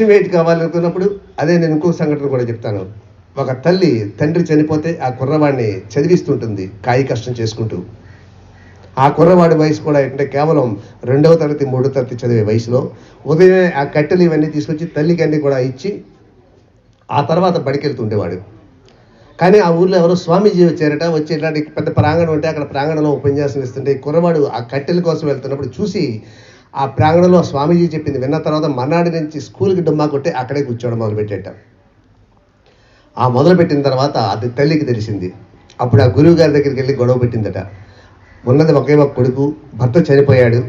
Wait కావాలనుకున్నప్పుడు అదే నేను ఇంకో సంఘటన కూడా చెప్తాను. ఒక తల్లి తండ్రి చనిపోతే ఆ కుర్రవాడిని చదివిస్తుంటుంది కాయి కష్టం చేసుకుంటూ. ఆ కుర్రవాడి వయసు కూడా ఏంటంటే కేవలం రెండవ తరగతి మూడో తరగతి చదివే వయసులో. ఉదయమే ఆ కట్టెలు ఇవన్నీ తీసుకొచ్చి తల్లికి అన్ని కూడా ఇచ్చి ఆ తర్వాత బడికెళ్తుండేవాడు. కానీ ఆ ఊర్లో ఎవరో స్వామీజీ వచ్చారట వచ్చి ఇలాంటి పెద్ద ప్రాంగణం ఉంటే అక్కడ ప్రాంగణంలో ఉపన్యాసం ఇస్తుంటే కుర్రవాడు ఆ కట్టెల కోసం వెళ్తున్నప్పుడు చూసి ఆ ప్రాంగణంలో స్వామీజీ చెప్పింది విన్న తర్వాత మన్నాడి నుంచి స్కూల్కి డుమ్మా కొట్టి అక్కడే కూర్చోవడం మొదలుపెట్టేట. ఆ మొదలుపెట్టిన తర్వాత అది తల్లికి తెలిసింది. అప్పుడు ఆ గురువు గారి దగ్గరికి వెళ్ళి గొడవ పెట్టిందట. ఉన్నది ఒకే ఒక కొడుకు భర్త చనిపోయాడు.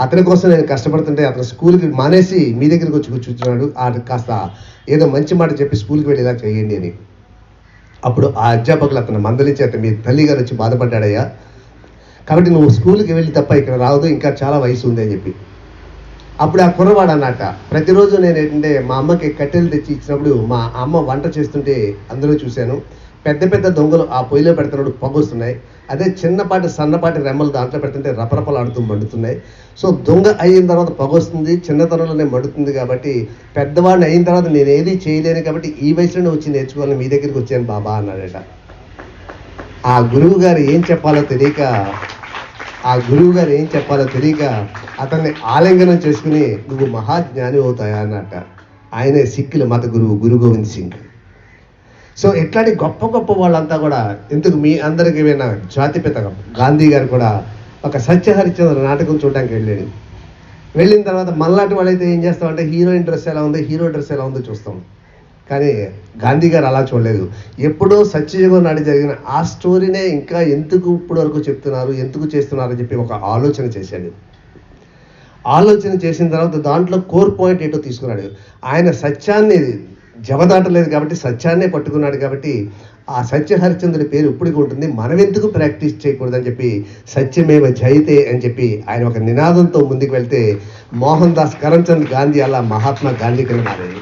అతని కోసం నేను కష్టపడుతుంటే అతను స్కూల్కి మానేసి మీ దగ్గరికి వచ్చి కూర్చుంటున్నాడు. ఆ కాస్త ఏదో మంచి మాట చెప్పి స్కూల్కి వెళ్ళి ఇలా చేయండి అని. అప్పుడు ఆ అధ్యాపకులు అతను మందలించి అతను మీ తల్లి గారు వచ్చి బాధపడ్డాడయ్యా. కాబట్టి నువ్వు స్కూల్కి వెళ్ళి తప్ప ఇక్కడ రావద్దు ఇంకా చాలా వయసు ఉంది అని చెప్పి. అప్పుడు ఆ కుర్రవాడు అన్నట ప్రతిరోజు నేను ఏంటంటే మా అమ్మకి కట్టెలు తెచ్చి ఇచ్చినప్పుడు మా అమ్మ వంట చేస్తుంటే అందులో చూశాను పెద్ద పెద్ద దొంగలు ఆ పొయ్యిలో పెడుతున్నప్పుడు పొగొస్తున్నాయి అదే చిన్నపాటి సన్నపాటి రెమ్మలు దాంట్లో పెడుతుంటే రపరపలాడుతూ మండుతున్నాయి. సో దొంగ అయిన తర్వాత పొగొస్తుంది చిన్నతనంలోనే మండుతుంది కాబట్టి పెద్దవాడిని అయిన తర్వాత నేను ఏది చేయలేను కాబట్టి ఈ వయసులోనే వచ్చి నేర్చుకోవాలని మీ దగ్గరికి వచ్చాను బాబా అన్నాడట. ఆ గురువు గారు ఏం చెప్పాలో తెలియక ఆ గురువు గారు ఏం చెప్పాలో తెలియక అతన్ని ఆలింగనం చేసుకుని నువ్వు మహాజ్ఞాని అవుతాయా అన్నట్ట. ఆయనే సిక్కుల మత గురువు గురు గోవింద్ సింగ్. సో ఇట్లాంటి గొప్ప గొప్ప వాళ్ళంతా కూడా ఎందుకు మీ అందరికి ఏమైనా జాతిపిత గాంధీ గారు కూడా ఒక సత్యహరిచంద్ర నాటకం చూడడానికి వెళ్ళాడు. వెళ్ళిన తర్వాత మళ్ళాటి వాళ్ళైతే ఏం చేస్తామంటే హీరోయిన్ డ్రెస్ ఎలా ఉంది హీరో డ్రెస్ ఎలా ఉందో చూస్తాం. కానీ గాంధీ గారు అలా చూడలేదు. ఎప్పుడో సత్యయుగం నాడు జరిగిన ఆ స్టోరీనే ఇంకా ఎందుకు ఇప్పుడు వరకు చెప్తున్నారు ఎందుకు చేస్తున్నారు అని చెప్పి ఒక ఆలోచన చేశాడు. ఆలోచన చేసిన తర్వాత దాంట్లో కోర్ పాయింట్ ఏంటో తీసుకున్నాడు. ఆయన సత్యాన్ని జవదాటలేదు కాబట్టి సత్యాన్నే పట్టుకున్నాడు కాబట్టి ఆ సత్య హరిశ్చంద్రుడి పేరు ఇప్పటికి ఉంటుంది. మనం ఎందుకు ప్రాక్టీస్ చేయకూడదని చెప్పి సత్యమేవ జయితే అని చెప్పి ఆయన ఒక నినాదంతో ముందుకు వెళ్తే మోహన్ దాస్ కరంచంద్ గాంధీ అలా మహాత్మా గాంధీ కింద మారాడు